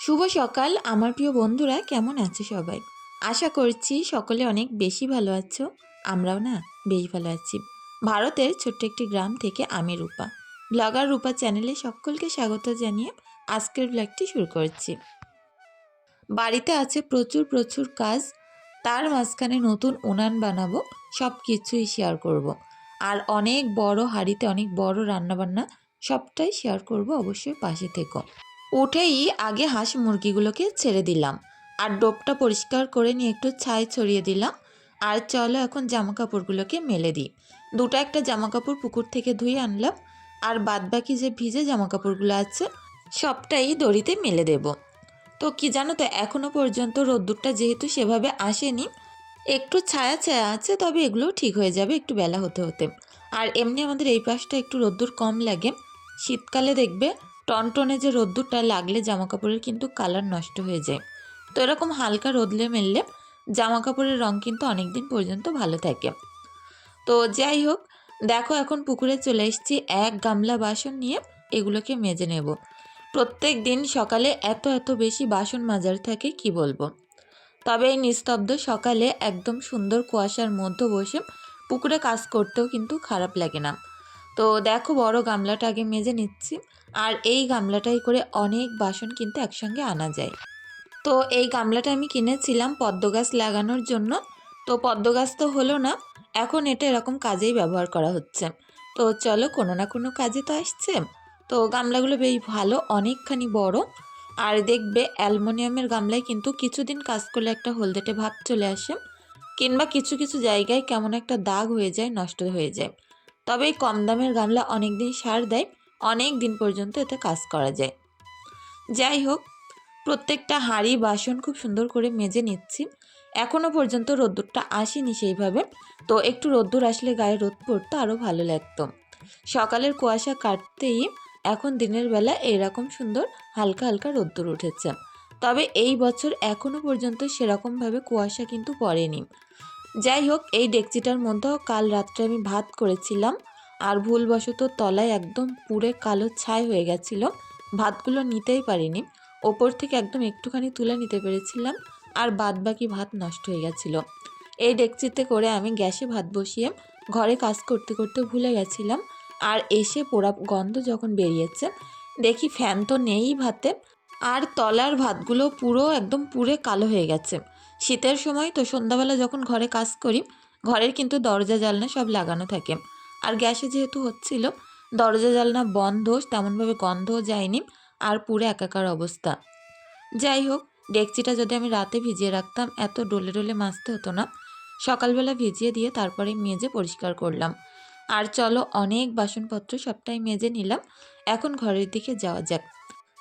শুভ সকাল, আমার প্রিয় বন্ধুরা, কেমন আছে সবাই? আশা করছি সকলে অনেক বেশি ভালো আছো, আমরাও না বেশ ভালো আছি। ভারতের ছোট্ট একটি গ্রাম থেকে আমি রূপা। ব্লগার রূপা চ্যানেলে সকলকে স্বাগত জানিয়ে আজকের ব্লগটি শুরু করছি। বাড়িতে আছে প্রচুর প্রচুর কাজ, তার মাঝখানে নতুন উনান বানাবো সব কিছুই শেয়ার করব। আর অনেক বড় হাঁড়িতে অনেক বড় রান্নাবান্না সবটাই শেয়ার করব অবশ্যই পাশে থেকো। উঠেই আগে হাঁস মুরগিগুলোকে ছেড়ে দিলাম আর ডোপটা পরিষ্কার করে নিয়ে একটু ছাই ছড়িয়ে দিলাম। আর চলো এখন জামা কাপড়গুলোকে মেলে দিই। দুটো একটা জামা কাপড় পুকুর থেকে ধুয়ে আনলাম আর বাদবাকি যে ভিজে জামা কাপড়গুলো আছে সবটাই দড়িতে মেলে দেব। তো কি জানো তো এখনও পর্যন্ত রোদ্দুরটা যেহেতু সেভাবে আসেনি, একটু ছায়া ছায়া আছে, তবে এগুলো ঠিক হয়ে যাবে একটু বেলা হতে হতে। আর এমনি আমাদের এই পাশটা একটু রোদ্দুর কম লাগে। শীতকালে দেখবে টনটনে যে রোদ্দুরটা লাগলে জামা কাপড়ের কিন্তু কালার নষ্ট হয়ে যায়। তো এরকম হালকা রোদলে মেললে জামা কাপড়ের রং কিন্তু অনেক দিন পর্যন্ত ভালো থাকে। তো যাই হোক, দেখো এখন পুকুরে চলে এসেছি, এক গামলা বাসন নিয়ে এগুলোকে মেজে নেব। প্রত্যেক দিন সকালে এত এত বেশি বাসন মাজার থাকে কি বলব? তবে এই নিস্তব্ধ সকালে একদম সুন্দর কুয়াশার মধ্যে বসে পুকুরে কাজ করতেও কিন্তু খারাপ লাগে না। তো দেখো বড় গামলাটা আগে মেজে নিচ্ছি। আর এই গামলাটাই করে অনেক বাসন কিন্তু একসঙ্গে আনা যায়। তো এই গামলাটা আমি কিনেছিলাম পদ্ম গাছ লাগানোর জন্য। তো পদ্ম গাছ তো হলো না, এখন এটা এরকম কাজেই ব্যবহার করা হচ্ছে। তো চলো কোনো না কোনো কাজে তো আসছে। তো গামলাগুলো বেশ ভালো, অনেকখানি বড়। আর দেখবে অ্যালমোনিয়ামের গামলায় কিন্তু কিছুদিন কাজ করলে একটা হলদেটে ভাব চলে আসে। কিংবা কিছু কিছু জায়গায় কেমন একটা দাগ হয়ে যায়, নষ্ট হয়ে যায়। তবে এই কম দামের গামলা অনেক দিন সার দেয়, অনেক দিন পর্যন্ত এতে কাজ করা যায়। যাই হোক, প্রত্যেকটা হাঁড়ি বাসন খুব সুন্দর করে মেজে নিচ্ছি। এখনও পর্যন্ত রোদ্দুরটা আসেনি সেইভাবে, তো একটু রোদ্দুর আসলে গায়ে রোদ পড়তো আরও ভালো লাগতো। সকালের কুয়াশা কাটতেই এখন দিনের বেলা এরকম সুন্দর হালকা হালকা রোদ্দুর উঠেছে। তবে এই বছর এখনও পর্যন্ত সেরকমভাবে কুয়াশা কিন্তু পড়েনি। যাই হোক, এই ডেকচিটার মধ্যেও কাল রাত্রে আমি ভাত করেছিলাম আর ভুলবশত তলায় একদম পুরে কালো ছাই হয়ে গেছিল। ভাতগুলো নিতেই পারিনি। ওপর থেকে একদম একটুখানি তুলে নিতে পেরেছিলাম আর বাদ বাকি ভাত নষ্ট হয়ে গেছিল। এই ডেকচিতে করে আমি গ্যাসে ভাত বসিয়ে ঘরে কাজ করতে করতে ভুলে গেছিলাম আর এসে পোড়া গন্ধ যখন বেরিয়েছে, দেখি ফ্যান তো নেই ভাতে আর তলার ভাতগুলো পুরো একদম পুরে কালো হয়ে গেছে। শীতের সময় তো সন্ধ্যাবেলা যখন ঘরে কাজ করি, ঘরের কিন্তু দরজা জালনা সব লাগানো থাকে। আর গ্যাসে যেহেতু হচ্ছিল, দরজা জালনা বন্ধ, তেমনভাবে গন্ধও যায়নি আর পুরো একাকার অবস্থা। যাই হোক, ডেকচিটা যদি আমি রাতে ভিজিয়ে রাখতাম, এত ডোলে ডোলে মাজতে হতো না। সকালবেলা ভিজিয়ে দিয়ে তারপরে মেজে পরিষ্কার করলাম। আর চলো, অনেক বাসনপত্র সবটাই মেজে নিলাম। এখন ঘরের দিকে যাওয়া যাক।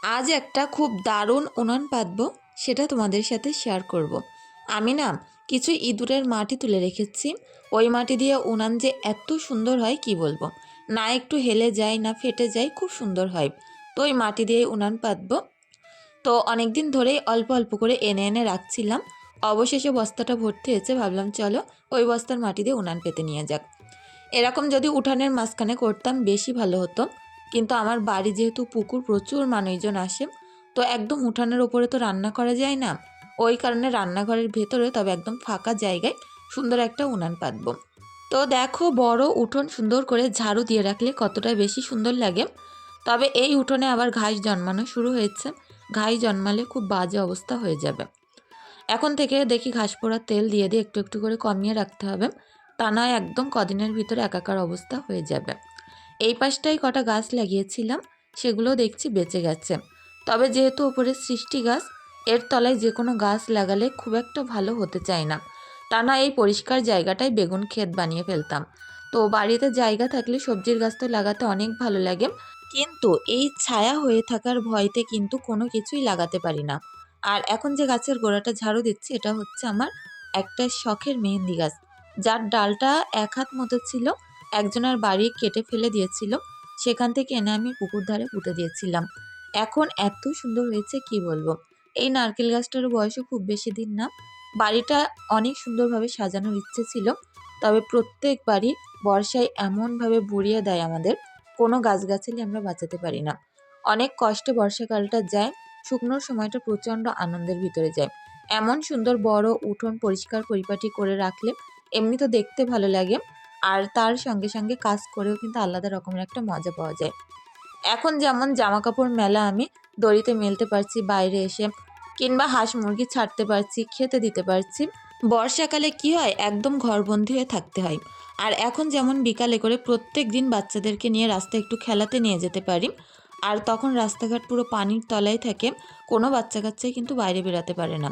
আজ একটা খুব দারুণ উনান পাতবো, সেটা তোমাদের সাথে শেয়ার করব। আমি না কিছু ইঁদুরের মাটি তুলে রেখেছি। ওই মাটি দিয়ে উনান যে এত সুন্দর হয়, কি বলব? না একটু হেলে যায়, না ফেটে যায়, খুব সুন্দর হয়। তো ওই মাটি দিয়ে উনান পাতবো। তো অনেক দিন ধরেই অল্প অল্প করে এনে এনে রাখছিলাম। অবশেষে বস্তাটা ভর্তি হয়েছে, ভাবলাম চলো ওই বস্তার মাটি দিয়ে উনান পেতে নিয়ে যাক। এরকম যদি উঠানের মাঝখানে করতাম বেশি ভালো হতো। কিন্তু আমার বাড়ি যেহেতু পুকুর, প্রচুর মানুষজন আসে। তো একদম উঠানের ওপরে তো রান্না করা যায় না। ওই কারণে রান্নাঘরের ভেতরে তবে একদম ফাঁকা জায়গায় সুন্দর একটা উনান পাতবো। তো দেখো বড় উঠোন সুন্দর করে ঝাড়ু দিয়ে রাখলে কতটা বেশি সুন্দর লাগে। তবে এই উঠোনে আবার ঘাস জন্মানো শুরু হয়েছে। ঘাস জন্মালে খুব বাজে অবস্থা হয়ে যাবে। এখন থেকে দেখি ঘাস পোড়ার তেল দিয়ে দিয়ে একটু একটু করে কমিয়ে রাখতে হবে। তা নয় একদম কদিনের ভিতরে একাকার অবস্থা হয়ে যাবে। এই পাশটাই কটা গাছ লাগিয়েছিলাম সেগুলো দেখছি বেঁচে গেছে। তবে যেহেতু ওপরে সৃষ্টি গাছ এর তলায় যে কোনো গাছ লাগালে খুব একটা ভালো হতে চায় না। টানা এই পরিষ্কার জায়গাটাই বেগুন ক্ষেত বানিয়ে ফেলতাম। তো বাড়িতে জায়গা থাকলে সবজির গাছ তো লাগাতে অনেক ভালো লাগে। কিন্তু এই ছায়া হয়ে থাকার ভয়তে কিন্তু কোনো কিছুই লাগাতে পারি না। আর এখন যে গাছের গোড়াটা ঝাড়ু দিচ্ছি, এটা হচ্ছে আমার একটা শখের মেহেন্দি গাছ। যার ডালটা এক হাত মতো ছিল, একজনের বাড়ি কেটে ফেলে দিয়েছিল। সেখান থেকে এনে আমি পুকুর ধারে পুঁতে দিয়েছিলাম। এখন এত সুন্দর হয়েছে, কি বলব? এই নারকেল গাছটার বয়সও খুব বেশি দিন না। বাড়িটা অনেক সুন্দরভাবে সাজানোর ইচ্ছে ছিল, তবে প্রত্যেক বাড়ি বর্ষায় এমনভাবে বুড়িয়ে দেয় আমাদের, কোনো গাছগাছালি আমরা বাঁচাতে পারি না। অনেক কষ্টে বর্ষাকালটা যায়, শুকনোর সময়টা প্রচণ্ড আনন্দের ভিতরে যায়। এমন সুন্দর বড় উঠোন পরিষ্কার পরিপাটি করে রাখলে এমনি তো দেখতে ভালো লাগে, আর তার সঙ্গে সঙ্গে কাজ করেও কিন্তু আলাদা রকমের একটা মজা পাওয়া যায়। এখন যেমন জামা কাপড় মেলা আমি দড়িতে মেলতে পারছি, বাইরে এসে কিংবা হাঁস মুরগি ছাড়তে পারছি, খেতে দিতে পারছি। বর্ষাকালে কি হয়? একদম ঘরবন্দি হয়ে থাকতে হয়। আর এখন যেমন বিকালে করে প্রত্যেক দিন বাচ্চাদেরকে নিয়ে রাস্তায় একটু খেলাতে নিয়ে যেতে পারি। আর তখন রাস্তাঘাট পুরো পানির তলায় থাকে, কোনো বাচ্চা কাচ্চাই কিন্তু বাইরে বেরাতে পারে না।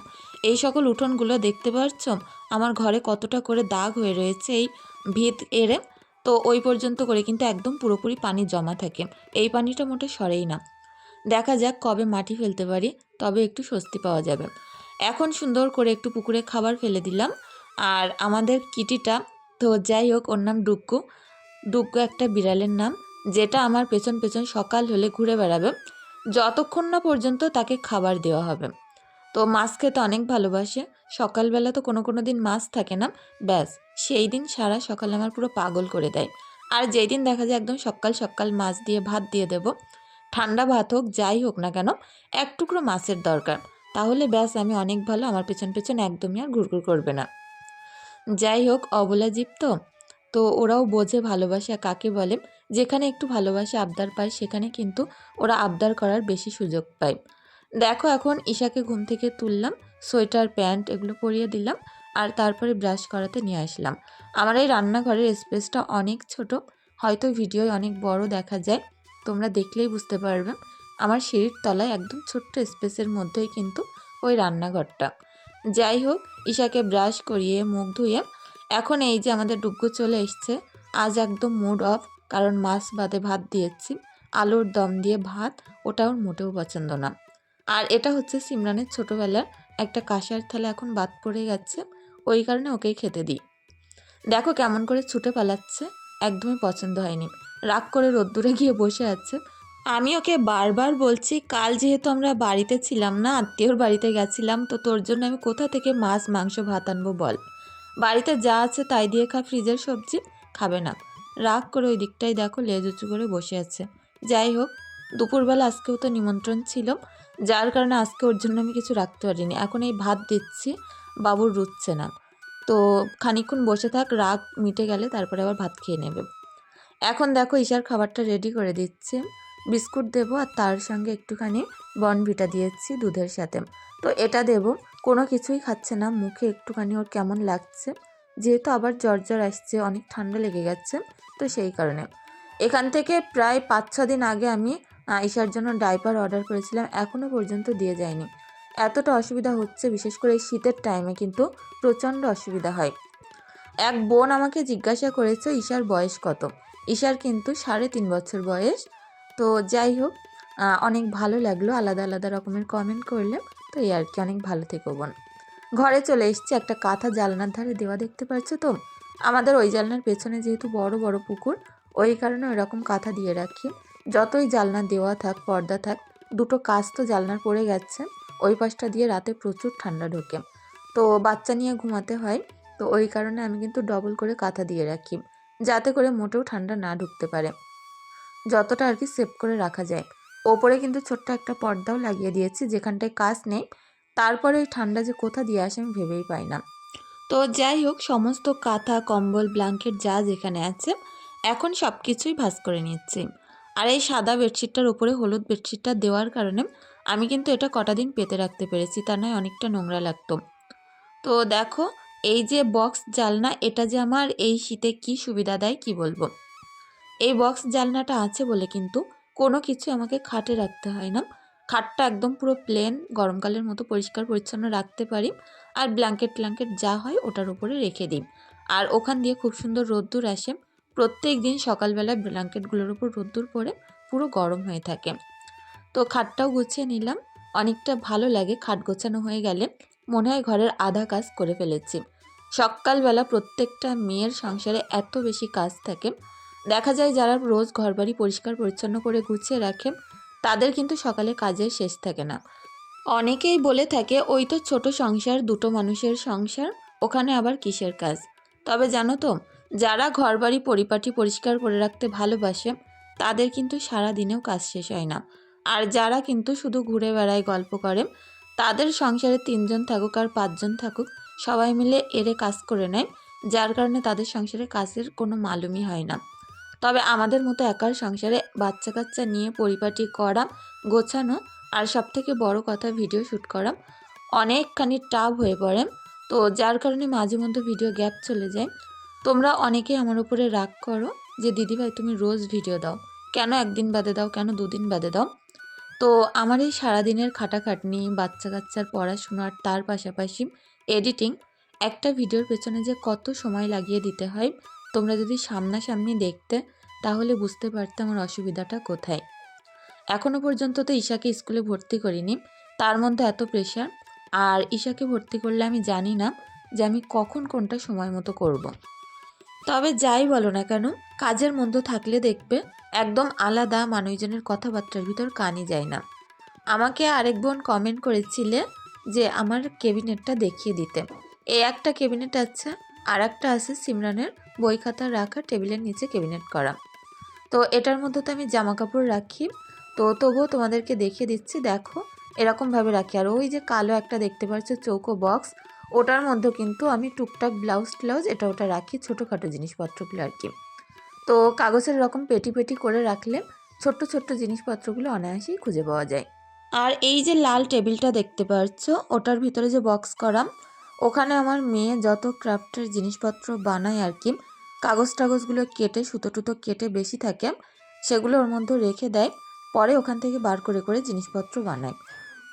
এই সকল উঠোনগুলো দেখতে পাচ্ছ আমার ঘরে কতটা করে দাগ হয়ে রয়েছে এই ভিত এড়ে। তো ওই পর্যন্ত করে কিন্তু একদম পুরোপুরি পানি জমা থাকে। এই পানিটা মোটে সরেই না। দেখা যাক কবে মাটি ফেলতে পারি, তবে একটু স্বস্তি পাওয়া যাবে। এখন সুন্দর করে একটু পুকুরে খাবার ফেলে দিলাম। আর আমাদের কিটিটা, তো যাই হোক, ওর নাম ডুক্কু ডুক্কু একটা বিড়ালের নাম, যেটা আমার পেছন পেছন সকাল হলে ঘুরে বেড়াবে। যতক্ষণ না পর্যন্ত তাকে খাবার দেওয়া হবে। তো মাছ খেতে অনেক ভালোবাসে। সকালবেলা তো কোনো কোনো দিন মাছ থাকে না। ব্যাস, সেই দিন সারা সকাল আমার পুরো পাগল করে দেয়। আর যেই দিন দেখা যায় একদম সকাল সকাল মাছ দিয়ে ভাত দিয়ে দেব ঠান্ডা ভাত হোক, যাই হোক না কেন, এক টুকরো মাছের দরকার। তাহলে ব্যাস, আমি অনেক ভালো, আমার পেছন পেছন একদমই আর ঘুরঘুর করবে না। যাই হোক, অবলা জীব তো। তো ওরাও বোঝে, ভালোবাসা, কাকে বলে? যেখানে একটু ভালোবাসা, আবদার পায়, সেখানে কিন্তু ওরা আবদার করার বেশি সুযোগ পায়। দেখো এখন ঈশাকে ঘুম থেকে তুললাম, সোয়েটার, প্যান্ট এগুলো পরিয়ে দিলাম আর তারপরে ব্রাশ করাতে নিয়ে আসলাম। আমার এই রান্নাঘরের স্পেসটা অনেক ছোট, হয়তো ভিডিওয় অনেক বড় দেখা যায়। তোমরা দেখলেই বুঝতে পারবে। আমার সিঁড়ির তলায় একদম ছোট্ট স্পেসের মধ্যেই কিন্তু ওই রান্নাঘরটা। যাই হোক, ঈশাকে ব্রাশ করিয়ে মুখ ধুয়ে এখন এই যে আমাদের ডুগ্গু চলে এসছে। আজ একদম মুড অফ কারণ মাছ বাদে ভাত দিয়েছি। আলুর দম দিয়ে ভাত, ওটা ওর মোটেও পছন্দ না। আর এটা হচ্ছে সিমরানের ছোটোবেলার একটা কাঁসার থালা এখন বাদ পড়ে গেছে। ওই কারণে ওকেই খেতে দিই। দেখো কেমন করে ছুটে পালাচ্ছে, একদমই পছন্দ হয়নি। রাগ করে রোদ্দুরে গিয়ে বসে আছে। আমি ওকে বারবার বলছি, কাল যেহেতু আমরা বাড়িতে ছিলাম না, আত্মীয়র বাড়িতে গেছিলাম, তো তোর জন্য আমি কোথা থেকে মাছ, মাংস, ভাত আনব বল। বাড়িতে যা আছে তাই দিয়ে খা ফ্রিজের সবজি, খাবে না। রাগ করে ওই দিকটাই দেখো লেজ উঁচু করে বসে আছে। যাই হোক, দুপুরবেলা আজকেও তো নিমন্ত্রণ ছিল। যার কারণে আজকে ওর জন্য আমি কিছু রাখতে পারিনি। এখন এই ভাত দিচ্ছি বাবুর রুচ্ছে না। তো খানিকক্ষণ বসে থাক, রাগ মিটে গেলে তারপরে আবার ভাত খেয়ে নেবে। এখন দেখো ঈশার খাবারটা রেডি করে দিচ্ছে। বিস্কুট দেবো আর তার সঙ্গে একটুখানি বনভিটা দিয়েছি দুধের সাথে। তো এটা দেবো। কোনো কিছুই খাচ্ছে না, মুখে একটুখানি ওর কেমন লাগছে। যেহেতু আবার জ্বর জ্বর আসছে, অনেক ঠান্ডা লেগে গেছে, তো সেই কারণে। এখান থেকে প্রায় পাঁচ ছ দিন আগে আমি ঈশার জন্য ডাইপার অর্ডার করেছিলাম এখনও পর্যন্ত দিয়ে যায়নি। এতটা অসুবিধা হচ্ছে, বিশেষ করে এই শীতের টাইমে কিন্তু প্রচণ্ড অসুবিধা হয়। এক বোন আমাকে জিজ্ঞাসা করেছে, ঈশার বয়স কত? ঈশার কিন্তু সাড়ে তিন বছর বয়স। তো যাই হোক অনেক ভালো লাগল আলাদা আলাদা রকমের কমেন্ট করলে। তো এই আর কি, অনেক ভালো থেকো বোন। ঘরে চলে এসছি, একটা কাঁথা জালনার ধারে দেওয়া দেখতে পাচ্ছ তো? আমাদের ওই জালনার পেছনে যেহেতু বড় বড় পুকুর, ওই কারণে ওইরকম কাঁথা দিয়ে রাখি। যতই জালনা দেওয়া থাক, পর্দা থাক, দুটো কাজ তো জালনার পড়ে গেছে। ওই পাশটা দিয়ে রাতে প্রচুর ঠান্ডা ঢোকে। তো বাচ্চা নিয়ে ঘুমাতে হয়, তো ওই কারণে আমি কিন্তু ডবল করে কাঁথা দিয়ে রাখি। যাতে করে মোটেও ঠান্ডা না ঢুকতে পারে। যতটা আর কি সেভ করে রাখা যায়। ওপরে কিন্তু ছোট্ট একটা পর্দাও লাগিয়ে দিয়েছি, যেখানটায় কাজ নেই। তারপরে ওই ঠান্ডা যে কোথা দিয়ে আসে আমি ভেবেই পাই না। তো যাই হোক, সমস্ত কাঁথা, কম্বল, ব্ল্যাঙ্কেট যা যেখানে আছে, এখন সব কিছুই ভাঁজ করে নিচ্ছি। আর এই সাদা বেডশিটটার উপরে হলুদ বেডশিটটা দেওয়ার কারণে আমি কিন্তু এটা কটা দিন পেতে রাখতে পেরেছি, তা নয় অনেকটা নোংরা লাগতো। তো দেখো এই যে বক্স জালনা, এটা যে আমার, এই শীতে কি সুবিধা দেয়, কি বলব? এই বক্স জালনাটা আছে বলে কিন্তু কোনো কিছু আমাকে খাটে রাখতে হয় না। খাটটা একদম পুরো প্লেন গরমকালের মতো পরিষ্কার পরিচ্ছন্ন রাখতে পারি। আর ব্ল্যাঙ্কেট ট্ল্যাঙ্কেট যা হয় ওটার উপরে রেখে দিই। আর ওখান দিয়ে খুব সুন্দর রোদ্দুর আসে। প্রত্যেক দিন সকালবেলায় ব্ল্যাঙ্কেটগুলোর উপর রোদ্দুর পড়ে পুরো গরম হয়ে থাকে। তো খাটটাও গুছিয়ে নিলাম। অনেকটা ভালো লাগে, খাট গোছানো হয়ে গেলে। মনে হয় ঘরের আধা কাজ করে ফেলেছি। সকালবেলা প্রত্যেকটা মেয়ের সংসারে এত বেশি কাজ থাকে। দেখা যায় যারা রোজ ঘরবাড়ি পরিষ্কার পরিচ্ছন্ন করে গুছিয়ে রাখে, তাদের কিন্তু সকালে কাজের শেষ থাকে না। অনেকেই বলে থাকে, ওই তো ছোট সংসার, দুটো মানুষের সংসার, ওখানে আবার কিসের কাজ? তবে জানো তো, যারা ঘরবাড়ি পরিপাটি পরিষ্কার করে রাখতে ভালোবাসে, তাদের কিন্তু সারা দিনেও কাজ শেষ হয় না। আর যারা কিন্তু শুধু ঘুরে বেড়ায়, গল্প করে, তাদের সংসারে তিনজন থাকুক আর পাঁচজন থাকুক সবাই মিলে এরে কাজ করে নেয়, যার কারণে তাদের সংসারে কাজের কোনো মালুমই হয় না। তবে আমাদের মতো একার সংসারে বাচ্চা কাচ্চা নিয়ে পরিপাটি করা, গোছানো আর সব থেকে বড় কথা ভিডিও শ্যুট করা অনেকখানি টাফ হয়ে পড়ে। তো যার কারণে মাঝে মধ্যে ভিডিও গ্যাপ চলে যায়। তোমরা অনেকেই আমার উপরে রাগ করো যে দিদিভাই তুমি রোজ ভিডিও দাও। কেন একদিন বাদে দাও? কেন দুদিন বাদে দাও? তো আমার এই সারাদিনের খাটাখাটনি বাচ্চা কাচ্চার পড়াশোনা আর তার পাশাপাশি এডিটিং একটা ভিডিওর পেছনে যে কত সময় লাগিয়ে দিতে হয়, তোমরা যদি সামনাসামনি দেখতে, তাহলে বুঝতে পারতে আমার অসুবিধাটা কোথায় এখনও পর্যন্ত তো ঈশাকে স্কুলে ভর্তি করিনি, তার মধ্যে এত প্রেশার আর ঈশাকে ভর্তি করলে আমি জানি না যে আমি কখন কোনটা সময় মতো করব। তবে যাই বলো না কেন, কাজের মধ্যে থাকলে দেখবে, একদম আলাদা মানুষজনের কথাবার্তার ভিতর কানই যায় না আমাকে আরেক বোন কমেন্ট করেছিলে যে আমার কেবিনেটটা দেখিয়ে দিতে। এই একটা কেবিনেট আছে আর একটা আছে সিমরানের বই খাতা রাখা টেবিলের নিচে কেবিনেট করা। তো এটার মধ্যে তো আমি জামা কাপড় রাখি। তো তবুও তোমাদেরকে দেখিয়ে দিচ্ছি, দেখো, এরকমভাবে রাখি। আর ওই যে কালো একটা দেখতে পাচ্ছ চৌকো বক্স, ওটার মধ্যে কিন্তু আমি টুকটাক ব্লাউজ ট্লাউজ এটা ওটা রাখি, ছোটোখাটো জিনিসপত্রগুলো আর কি। তো কাগজের রকম পেটি পেটি করে রাখলে ছোট্ট ছোট্ট জিনিসপত্রগুলো অনায়াসেই খুঁজে পাওয়া যায়। আর এই যে লাল টেবিলটা দেখতে পাচ্ছ, ওটার ভিতরে যে বক্স করা ওখানে আমার মেয়ে যত ক্রাফটের জিনিসপত্র বানায় আর কি, কাগজ টাগজগুলো কেটে, সুতো টুতো কেটে বেশি থাকে, সেগুলো ওর মধ্যে রেখে দেয়, পরে ওখান থেকে বার করে করে জিনিসপত্র বানায়।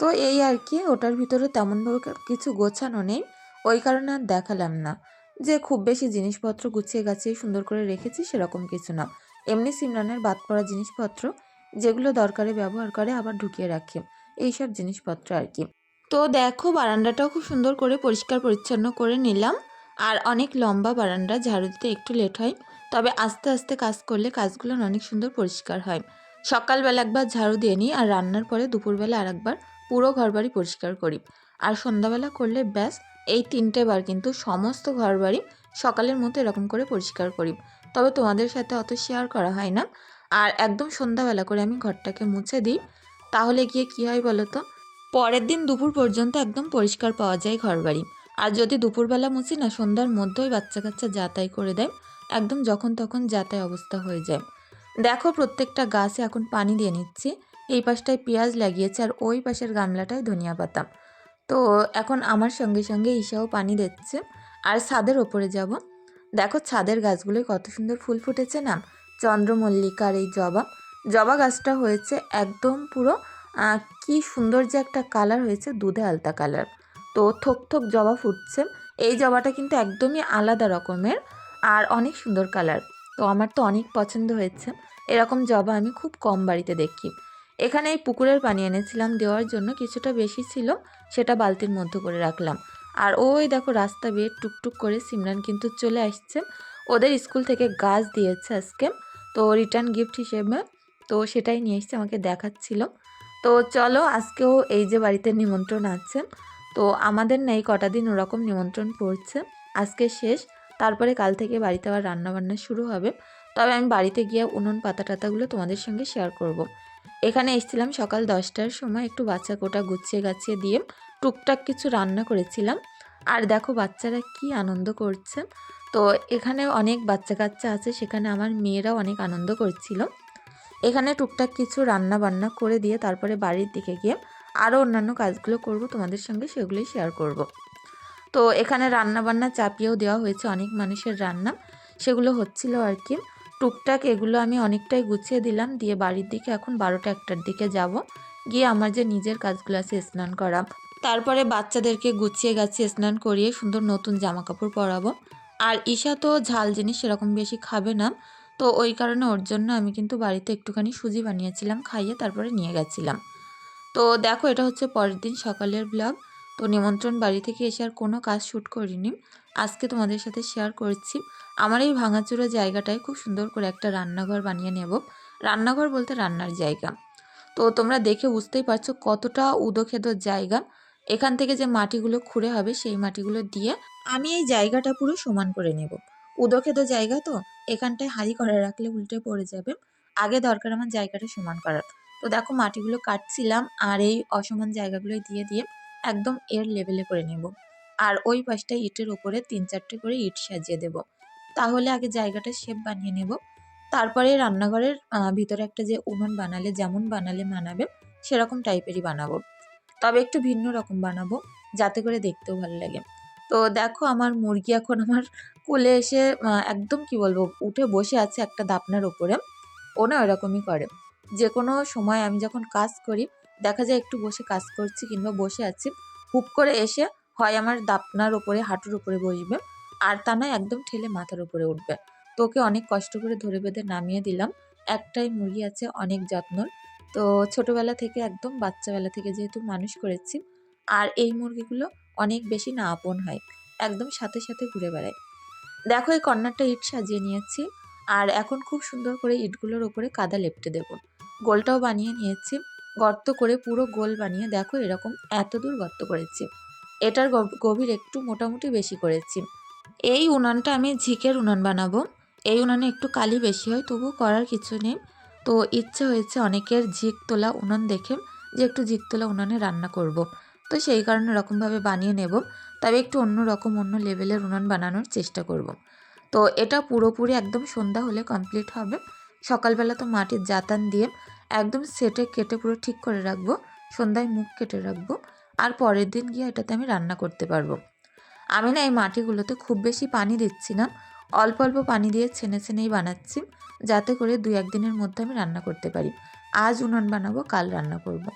তো এই আর কি, ওটার ভিতরে তেমনভাবে কিছু গোছানো নেই, ওই কারণে আর দেখালাম না। যে খুব বেশি জিনিসপত্র গুছিয়ে গাছিয়ে সুন্দর করে রেখেছি সেরকম কিছু না। এমনি সিমরানের বাদ পড়া জিনিসপত্র যেগুলো দরকারে ব্যবহার করে আবার ঢুকিয়ে রাখে। এইসব জিনিসপত্র আর কি। তো দেখো, বারান্দাটাও খুব সুন্দর করে পরিষ্কার পরিচ্ছন্ন করে নিলাম। আর অনেক লম্বা বারান্দা, ঝাড়ু দিতে একটু লেট হয়। তবে আস্তে আস্তে কাজ করলে কাজগুলো অনেক সুন্দর পরিষ্কার হয়। সকালবেলা একবার ঝাড়ু দিয়ে নিই আর রান্নার পরে দুপুরবেলা আর একবার পুরো ঘরবাড়ি পরিষ্কার করি। আর সন্ধ্যাবেলা করলে ব্যাস, এই তিনটে বার কিন্তু সমস্ত ঘরবাড়ি সকালের মতো এরকম করে পরিষ্কার করি। তবে তোমাদের সাথে অত শেয়ার করা হয় না। আর একদম সন্ধ্যাবেলা করে আমি ঘরটাকে মুছে দিই, তাহলে গিয়ে কী হয় বলো তো? পরের দিন দুপুর পর্যন্ত একদম পরিষ্কার পাওয়া যায় ঘরবাড়ি। আর যদি দুপুরবেলা মুছি না, সন্ধ্যার মধ্যেই বাচ্চা কাচ্চা যাতাই করে দেয়, একদম যখন তখন যাতাই অবস্থা হয়ে যায়। দেখো প্রত্যেকটা গাছে এখন পানি দিয়ে নিচ্ছি, এই পাশটায় পেঁয়াজ লাগিয়েছে আর ওই পাশের গামলাটায় ধনিয়া পাতা। তো এখন আমার সঙ্গে সঙ্গে ঈশাও পানি দিচ্ছে, আর ছাদের ওপরে যাব। দেখো ছাদের গাছগুলোয় কত সুন্দর ফুল ফুটেছে না? চন্দ্রমল্লিকার এই জবা। জবা গাছটা হয়েছে একদম পুরো কি সুন্দর যে একটা কালার হয়েছে, দুধে আলতা কালার তো থোক থোক জবা ফুটছে। এই জবাটা কিন্তু একদমই আলাদা রকমের আর অনেক সুন্দর কালার তো আমার তো অনেক পছন্দ হয়েছে। এরকম জবা আমি খুব কম বাড়িতে দেখি। এখানে এই পুকুরের পানি এনেছিলাম দেওয়ার জন্য, কিছুটা বেশি ছিল, সেটা বালতির মধ্যে করে রাখলাম। আর ওই দেখো রাস্তা বেয়ে টুকটুক করে সিমরান কিন্তু চলে আসছে। ওদের স্কুল থেকে গাছ দিয়েছে আজকে। তো রিটার্ন গিফট হিসেবে তো সেটাই নিয়ে এসছে, আমাকে দেখাচ্ছিল। তো চলো আজকেও এই যে বাড়িতে নিমন্ত্রণ আছে, তো আমাদের না এই কটা দিন ওরকম নিমন্ত্রণ পড়ছে। আজকে শেষ, তারপরে কাল থেকে বাড়িতে আবার রান্নাবান্না শুরু হবে। তবে আমি বাড়িতে গিয়ে উনুন, পাতা টাতাগুলো তোমাদের সঙ্গে শেয়ার করব। এখানে এসেছিলাম সকাল দশটার সময়, একটু বাচ্চা কোটা গুছিয়ে গাছিয়ে দিয়ে টুকটাক কিছু রান্না করেছিলাম। আর দেখো বাচ্চারা কি আনন্দ করছে। তো এখানে অনেক বাচ্চা কাচ্চা আছে, সেখানে আমার মেয়েরাও অনেক আনন্দ করছিল। এখানে টুকটাক কিছু রান্না বান্না করে দিয়ে তারপরে বাড়ির দিকে গিয়ে আরও অন্যান্য কাজগুলো করব, তোমাদের সঙ্গে সেগুলোই শেয়ার করব। তো এখানে রান্না বান্না চাপিয়েও দেওয়া হয়েছে অনেক মানুষের রান্না, সেগুলো হচ্ছিল আর কি। টুকটাক এগুলো আমি অনেকটাই গুছিয়ে দিলাম, দিয়ে বাড়ির দিকে এখন বারোটা একটার দিকে যাব। গিয়ে আমার যে নিজের কাজগুলো আছে স্নান করা, তারপরে বাচ্চাদেরকে গুছিয়ে গাছিয়ে স্নান করিয়ে সুন্দর নতুন জামা কাপড় পরাবো। আর ঈশা তো ঝাল জিনিস সেরকম বেশি খাবে না। তো ওই কারণে ওর জন্য আমি কিন্তু বাড়িতে একটুখানি সুজি বানিয়েছিলাম, খাইয়ে তারপরে নিয়ে গেছিলাম। তো দেখো এটা হচ্ছে পরের দিন সকালের ব্লগ তো নিমন্ত্রণ বাড়ি থেকে এসে আর কোনো কাজ শ্যুট করিনি। আজকে তোমাদের সাথে শেয়ার করছি। আমার এই ভাঙাচুরো জায়গাটায় খুব সুন্দর করে একটা রান্নাঘর বানিয়ে নেব। রান্নাঘর বলতে রান্নার জায়গা। তো তোমরা দেখে বুঝতেই পারছ কতটা উদোখেদর জায়গা। এখান থেকে যে মাটিগুলো খুঁড়ে হবে সেই মাটিগুলো দিয়ে আমি এই জায়গাটা পুরো সমান করে নেব। উদোখেদর জায়গা তো, এখানটায় হাঁড়ি করে রাখলে উল্টে পড়ে যাবে। আগে দরকার আমার জায়গাটা সমান করার। তো দেখো মাটিগুলো কাটছিলাম আর এই অসমান জায়গাগুলোই দিয়ে দিয়ে একদম এর লেভেলে করে নেব। আর ওই পাশটা ইটের ওপরে তিন চারটে করে ইট সাজিয়ে দেব। তাহলে আগে জায়গাটা শেপ বানিয়ে নেব। তারপরে রান্নাঘরের ভিতরে একটা যে উনুন বানালে, যেমন বানালে মানাবে, সেরকম টাইপেরই বানাবো। তবে একটু ভিন্ন রকম বানাবো, যাতে করে দেখতেও ভালো লাগে। তো দেখো আমার মুরগি এখন আমার কোলে এসে একদম কি বলব, উঠে বসে আছে একটা দাপনার ওপরে ও না ওরকমই করে। যে কোনো সময় আমি যখন কাজ করি, দেখা যায় একটু বসে কাজ করছি কিংবা বসে আছি, হুপ করে এসে হয় আমার দাপনার ওপরে হাঁটুর ওপরে বসবে, আর তা নয় একদম ঠেলে মাথার উপরে উঠবে। তোকে অনেক কষ্ট করে ধরে বেঁধে নামিয়ে দিলাম। একটাই মুরগি আছে অনেক যত্নর। তো ছোটবেলা থেকে একদম বাচ্চাবেলা থেকে যেহেতু মানুষ করেছি, আর এই মুরগিগুলো অনেক বেশি না আপন হয়, একদম সাথে সাথে ঘুরে বেড়ায়। দেখো এই কর্নারটা ইট সাজিয়ে নিয়েছি, আর এখন খুব সুন্দর করে ইটগুলোর ওপরে কাদা লেপটে দেব। গোলটাও বানিয়ে নিয়েছি, গর্ত করে পুরো গোল বানিয়ে দেখো এরকম এত দূর গর্ত করেছি। এটার গভ- গভীর একটু মোটামুটি বেশি করেছি। এই উনানটা আমি ঝিকের উনান বানাবো, এই উনানে একটু কালি বেশি হয় তবু করার কিছু নেই। তো ইচ্ছে হয়েছে অনেকের ঝিক তোলা উনান দেখে যে একটু ঝিক তোলা উনুনে রান্না করব। তো সেই কারণে এরকমভাবে বানিয়ে নেব। তবে একটু অন্য রকম, অন্য লেভেলের উনান বানানোর চেষ্টা করব। তো এটা পুরোপুরি একদম সন্ধ্যা হলে কমপ্লিট হবে। সকালবেলা তো মাটির জাতান দিয়ে একদম সেটে কেটে পুরো ঠিক করে রাখব। সন্ধ্যায় মুখ কেটে রাখব। আর পরের দিন গিয়ে এটাতে আমি রান্না করতে পারব। আমি না এই মাটিগুলোতে খুব বেশি পানি দিচ্ছি না। অল্প অল্প পানি দিয়ে ছেনে ছেনেই বানাচ্ছি, যাতে করে দুই একদিনের মধ্যে আমি রান্না করতে পারি। আজ উনুন বানাবো, কাল রান্না করব।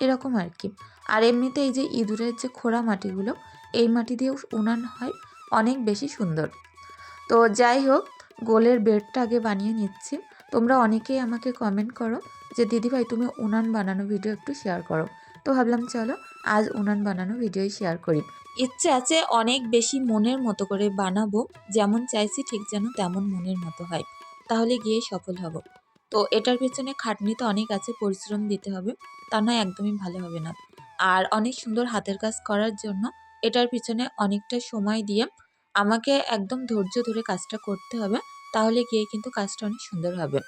এরকম আর কি। আর এমনিতে এই যে ইঁদুরের যে খোড়া মাটিগুলো, এই মাটি দিয়েও উনান হয়, অনেক বেশি সুন্দর। তো যাই হোক, গোলের বেডটা আগে বানিয়ে নিচ্ছি। তোমরা অনেকেই আমাকে কমেন্ট করো যে, দিদিভাই, তুমি উনান বানানো ভিডিও একটু শেয়ার করো। তো ভাবলাম, চলো, আজ উনান বানানো ভিডিওই শেয়ার করি। ইচ্ছে আছে অনেক বেশি মনের মতো করে বানাবো, যেমন চাইছি ঠিক যেন তেমন মনের মতো হয়। তাহলে গিয়ে সফল হব। তো এটার পেছনে খাটনি তো অনেক আছে, পরিশ্রম দিতে হবে, তা নয় একদমই ভালো হবে না। আর অনেক সুন্দর হাতের কাজ করার জন্য এটার পিছনে অনেকটা সময় দিয়ে আমাকে একদম ধৈর্য ধরে কাজটা করতে হবে, তাহলে গিয়ে কিন্তু কাজটা অনেক সুন্দর হবে।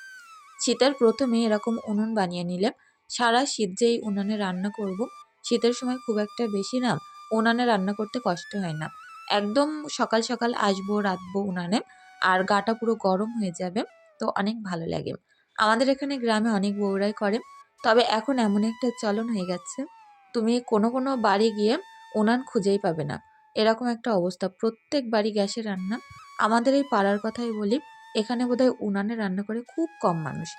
শীতের প্রথমে এরকম উনুন বানিয়ে নিলে সারা শীত যে এই উনানে রান্না করব, শীতের সময় খুব একটা বেশি না, উনানে রান্না করতে কষ্ট হয় না। একদম সকাল সকাল আসব রাতবো উনানে, আর গাটা পুরো গরম হয়ে যাবে, তো অনেক ভালো লাগে। আমাদের এখানে গ্রামে অনেক বউরাই করে, তবে এখন এমন একটা চলন হয়ে গেছে, তুমি কোনো কোনো বাড়ি গিয়ে উনান খুঁজেই পাবে না। এরকম একটা অবস্থা, প্রত্যেক বাড়ি গ্যাসে রান্না। আমাদের এই পাড়ার কথাই বলি, এখানে বোধহয় উনানে রান্না করে খুব কম মানুষ।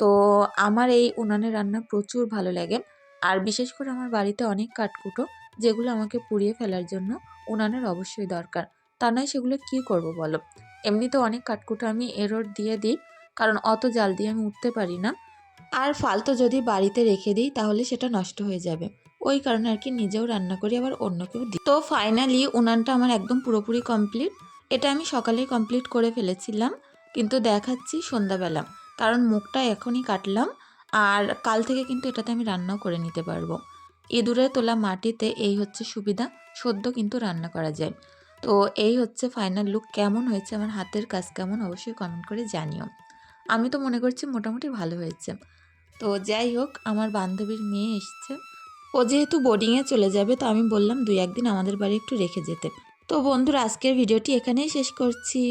তো আমার এই উনানে রান্না প্রচুর ভালো লাগে। আর বিশেষ করে আমার বাড়িতে অনেক কাঠকুটো, যেগুলো আমাকে পুড়িয়ে ফেলার জন্য উনানের অবশ্যই দরকার। তা নয় সেগুলো কী করব বলো? এমনিতে অনেক কাঠকুটো আমি এরর দিয়ে দিই, কারণ অত জাল দিয়ে আমি উঠতে পারি না। আর ফালতু যদি বাড়িতে রেখে দিই, তাহলে সেটা নষ্ট হয়ে যাবে। ওই কারণে আর কি নিজেও রান্না করি, আবার অন্যকেও দিই। তো ফাইনালি উনানটা আমার একদম পুরোপুরি কমপ্লিট এটা আমি সকালেই কমপ্লিট করে ফেলেছিলাম, কিন্তু দেখাচ্ছি সন্ধ্যাবেলা। কারণ মুখটা এখনই কাটলাম আর কাল থেকে কিন্তু এটাতে আমি রান্নাও করে নিতে পারব। ইঁদুরে তোলা মাটিতে এই হচ্ছে সুবিধা, সদ্য কিন্তু রান্না করা যায়। তো এই হচ্ছে ফাইনাল লুক কেমন হয়েছে, আমার হাতের কাজ কেমন, অবশ্যই কমেন্ট করে জানিও। আমি তো মনে করছি মোটামুটি ভালো হয়েছে। তো যাই হোক, আমার বান্ধবীর মেয়ে এসছে। ও যেহেতু বোর্ডিংয়ে চলে যাবে, তো আমি বললাম দুই একদিন আমাদের বাড়ি একটু রেখে যেতে। তো বন্ধুরা, আজকের ভিডিওটি এখানেই শেষ করছি।